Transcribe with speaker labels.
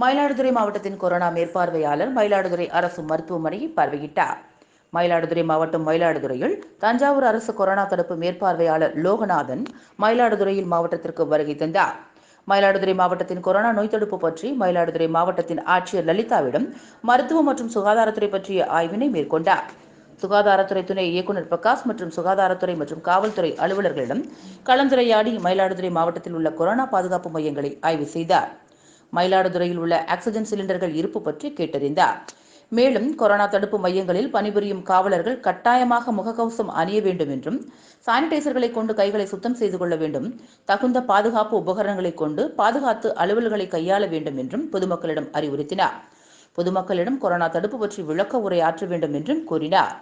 Speaker 1: மயிலாடுதுறை மாவட்டத்தின் கொரோனா மேற்பார்வையாளர் மயிலாடுதுறை அரசு மருத்துவமனையை பார்வையிட்டார். மயிலாடுதுறை மாவட்டம் மயிலாடுதுறையில் தஞ்சாவூர் அரசு கொரோனா தடுப்பு மேற்பார்வையாளர் லோகநாதன் மயிலாடுதுறையில் மாவட்டத்திற்கு வருகை தந்தார். மயிலாடுதுறை மாவட்டத்தின் கொரோனா நோய் தடுப்பு பற்றி மயிலாடுதுறை மாவட்டத்தின் ஆட்சியர் லலிதாவிடம் மருத்துவம் மற்றும் சுகாதாரத்துறை பற்றிய ஆய்வினை மேற்கொண்டார். சுகாதாரத்துறை துணை இயக்குநர் பிரகாஷ் மற்றும் சுகாதாரத்துறை மற்றும் காவல்துறை அலுவலர்களிடம் கலந்துரையாடி மயிலாடுதுறை மாவட்டத்தில் உள்ள கொரோனா பாதுகாப்பு மையங்களை ஆய்வு செய்தார். மயிலாடுதுறையில் உள்ள ஆக்சிஜன் சிலிண்டர்கள் இருப்பு பற்றி கேட்டறிந்தார். மேலும் கொரோனா தடுப்பு மையங்களில் பணிபுரியும் காவலர்கள் கட்டாயமாக முகக்கவசம் அணிய வேண்டும் என்றும் சானிடைசர்களை கொண்டு கைகளை சுத்தம் செய்து கொள்ள வேண்டும் தகுந்த பாதுகாப்பு உபகரணங்களை கொண்டு பாதுகாத்து அலுவல்களை கையாள வேண்டும் என்றும் பொதுமக்களிடம் அறிவுறுத்தினார். பொதுமக்களிடம் கொரோனா தடுப்பு பற்றி விளக்க உரை ஆற்ற வேண்டும் என்றும் கூறினார்.